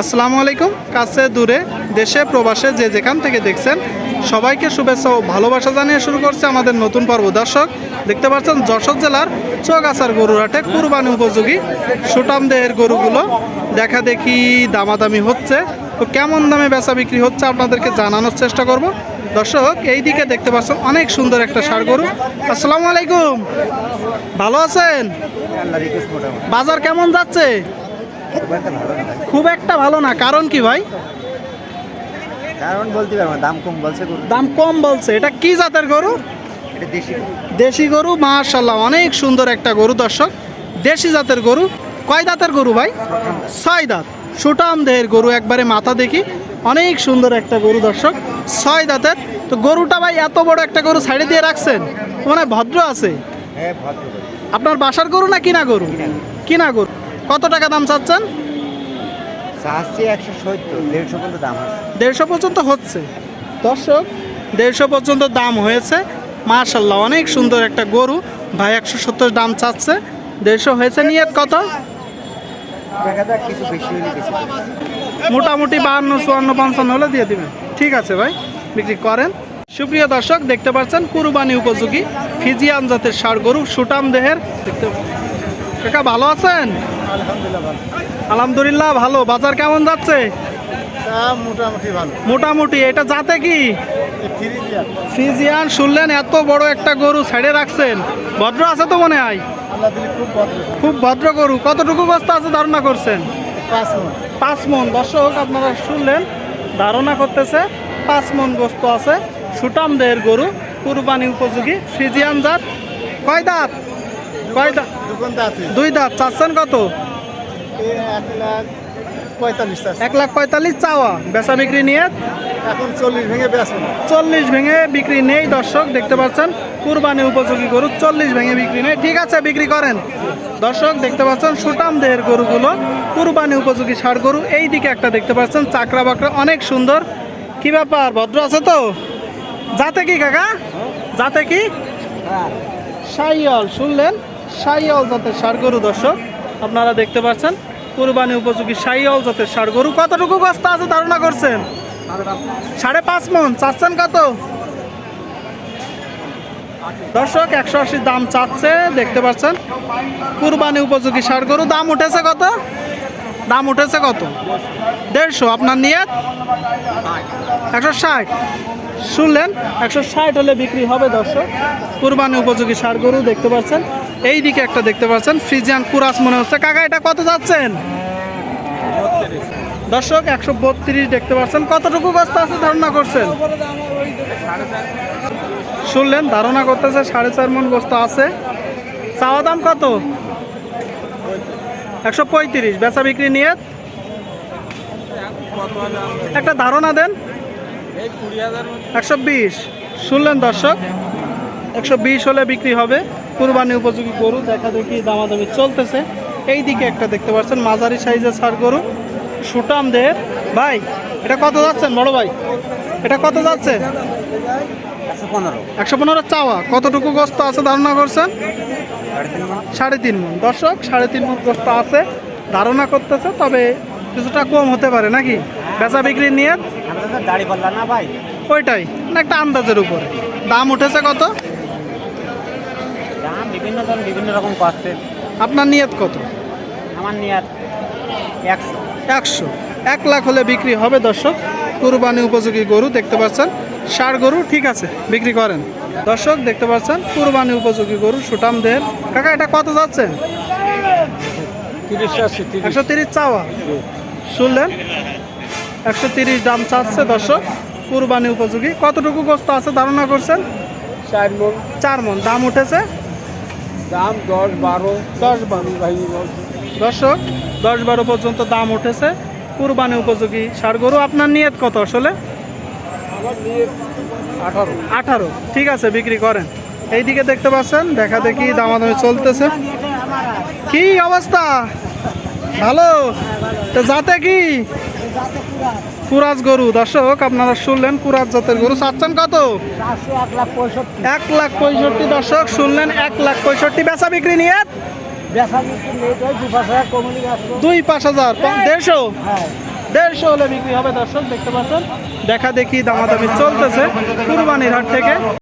আসসালামু আলাইকুম। কাছে দূরে দেশে প্রবাসে যে যেখান থেকে দেখছেন সবাইকে শুভেচ্ছা ও ভালোবাসা জানিয়ে শুরু করছে আমাদের নতুন পর্ব। দর্শক দেখতে পাচ্ছেন যশোর জেলার চৌগাছার গরুরহাটে কুরবানি উপযোগী সুটাম দেহের গরুগুলো। দেখা দেখি দামাদামি হচ্ছে। তো কেমন দামে বেচা বিক্রি হচ্ছে আপনাদেরকে জানানোর চেষ্টা করব। দর্শক এই দিকে দেখতে পাচ্ছেন অনেক সুন্দর একটা সার গরু। আসসালামু আলাইকুম। ভালো আছেন? বাজার কেমন যাচ্ছে? খুব একটা ভালো না। কারণ কি ভাই? কারণ বলতে পারব দাম কম বলছে গরু। দাম কম বলছে। এটা কি জাতের গরু? দেশি গরু। মাশাল্লাহ অনেক সুন্দর একটা গরু দর্শক। দেশি জাতের গরু। কয় দাঁতের গরু ভাই? ছয় দাঁত। সুটাম দেহের গরু একবারে মাথা দেখি। অনেক সুন্দর একটা গরু দর্শক। ছয় দাঁতের। তো গরুটা ভাই এত বড় একটা গরু সাইডে দিয়ে রাখছেন? মানে ভদ্র আছে? হ্যাঁ। আপনার বাসার গরু না কিনা গরু। কিনা গরু। কত টাকা দাম চাচ্ছেন? চাচ্ছি একশো সত্তর দেড়শো পর্যন্ত দাম আছে দেড়শো পর্যন্ত হচ্ছে। দর্শক দেড়শো পর্যন্ত দাম হয়েছে। মার্শাল্লাহ অনেক সুন্দর একটা গরু। ভাই একশো সত্তর দাম চাচ্ছে। দেড়শো হয়েছে নিয়ে কত। মোটামুটি বাহান্ন চুয়ান্ন পঞ্চান্ন হলে দিয়ে দিবেন। ঠিক আছে ভাই বিক্রি করেন। সুপ্রিয় দর্শক দেখতে পাচ্ছেন কুরবানি উপযোগী। ফিজিয়ান জাতের ষাড় গরু সুটাম দেহের। দেখতে কাকা ভালো আছেন? আলহামদুলিল্লাহ ভালো। বাজার কেমন যাচ্ছে? মোটামুটি ভালো। মোটামুটি। এটা যাতে কি? ফিজিয়ান শুনলেন এত বড় একটা গরু ছেড়ে রাখছেন। ভদ্র আছে তো মনে হয়? খুব ভদ্র। গরু। কতটুকু বস্তা আছে ধারণা করছেন? পাঁচ মন। পাঁচ মন। দর্শক আপনারা শুনলেন ধারণা করতেছে পাঁচ মন গোস্ত আছে। সুটাম দেহের গরু কুরবানি উপযোগী ফ্রিজিয়ান জাত। কয় দাঁত? কয় দাঁত। দোকানদার দুই দাঁত চাচ্ছেন কত? এক লাখ পঁয়তাল্লিশ এক লাখ পঁয়তাল্লিশ চাওয়া। বেচা বিক্রি নিয়ে এখন চল্লিশ ভেঙে চল্লিশ ভেঙে বিক্রি নেই দর্শক দেখতে পাচ্ছেন কুরবানি উপযোগী গরু চল্লিশ ভেঙে বিক্রি নেই। ঠিক আছে বিক্রি করেন। দর্শক দেখতে পাচ্ছেন সুটাম দেহের গরুগুলো কুরবানি উপযোগী ষাড় গরু। এই দিকে একটা দেখতে পাচ্ছেন চাকরা বাকরা অনেক সুন্দর। কি ব্যাপার ভদ্র আছে তো? যাতে কি কাকা? যাতে কি? সাইয়ল শুনলেন? সাইয়ল জাতের ষাড় গরু, দর্শক, আপনারা দেখতে পাচ্ছেন, কুরবানি উপযোগী সাইয়ল জাতের ষাড় গরু। কতটুকু বস্তা আছে ধারণা করছেন? সাড়ে পাঁচ মন, চাচ্ছেন কত? দর্শক, একশো আশি দাম চাচ্ছে, দেখতে পাচ্ছেন, কুরবানি উপযোগী ষাড় গরু। দাম উঠেছে কত? দাম উঠেছে কত? দেড়শো, আপনার নিয়ত? একশো ষাট। শুনলেন, একশো ষাট হলে বিক্রি হবে, দর্শক। কুরবানি উপযোগী ষাড় গরু, দেখতে পাচ্ছেন এই দিকে একটা দেখতে পাচ্ছেন, ফ্রিজিয়ান কুরাস মনে হচ্ছে। কাকা, এটা কত যাচ্ছেন? দর্শক, একশো বত্রিশ দেখতে পাচ্ছেন। কতটুকু বস্তা আছে ধারণা করছেন? শুনলেন, ধারণা করতেছে সাড়ে চার মন বস্তা আছে। চাওয়া দাম কত? একশো পঁয়ত্রিশ, বেচা বিক্রি নিয়ে। একটা ধারণা দেন। একশো বিশ। শুনলেন দর্শক, একশো বিশ হলে বিক্রি হবে। কুরবানি উপযোগী গরু দেখা দেখি দামাদামি চলতেছে। এই দিকে একটা দেখতে পাচ্ছেন মাঝারি সাইজের সার গরু। সুটাম দেহের ভাই এটা কত যাচ্ছেন বড় ভাই? এটা কত যাচ্ছে? একশো পনেরো। চাওয়া। কতটুকু গোস্ত আছে ধারণা করছেন? সাড়ে তিন মন দর্শক সাড়ে তিন মন গোস্ত আছে ধারণা করতেছে তবে কিছুটা কম হতে পারে নাকি? বেচা বিক্রি নিয়ে? ওইটাই একটা আন্দাজের উপরে। দাম উঠেছে কত? বিভিন্ন দাম বিভিন্ন রকম করছে আপনার নিয়ত কত? আমার নিয়ার একশো। একশো। এক লাখ হলে বিক্রি হবে দর্শক। কুরবানি উপযোগী গরু দেখতে পাচ্ছেন। ষাড় গরু ঠিক আছে বিক্রি করেন। দর্শক দেখতে পাচ্ছেন কুরবানি উপযোগী গরু সুটাম দেহের। কাকা এটা কত যাচ্ছেন তিরিশ আশি একশো তিরিশ চাওয়া। শুনলেন? একশো তিরিশ দাম চাচ্ছে দর্শক। কুরবানি উপযোগী। কতটুকু গোস্ত আছে ধারণা করছেন? চার মন। চার মন। দাম উঠেছে? দাম দশ বারো। দশ বারো ভাই। দর্শক দশ বারো পর্যন্ত দাম উঠেছে। কুরবানি উপযোগী ষাড় গরু আপনার নিয়ত কত আসলে? আমার আঠারো। আঠারো। ঠিক আছে বিক্রি করেন। এইদিকে দেখতে পাচ্ছেন দেখা দেখি দামাদামি চলতেছে। কি অবস্থা? ভালো? তো যাতে কি? কুরাজ গরু। দর্শক, আপনারা শুনলেন কুরাজ জাতের গরু। চাচ্ছেন কত? এক লাখ পঁয়ষট্টি। দর্শক, শুনলেন এক লাখ পঁয়ষট্টি। বেচা বিক্রি নিয়ে? দুই পাঁচ হাজার। দেড়শো? দেড়শো হলে বিক্রি হবে। দর্শক, দেখতে পাচ্ছেন? দেখা দেখি দামাদামি চলতেছে কুরবানির হাট থেকে।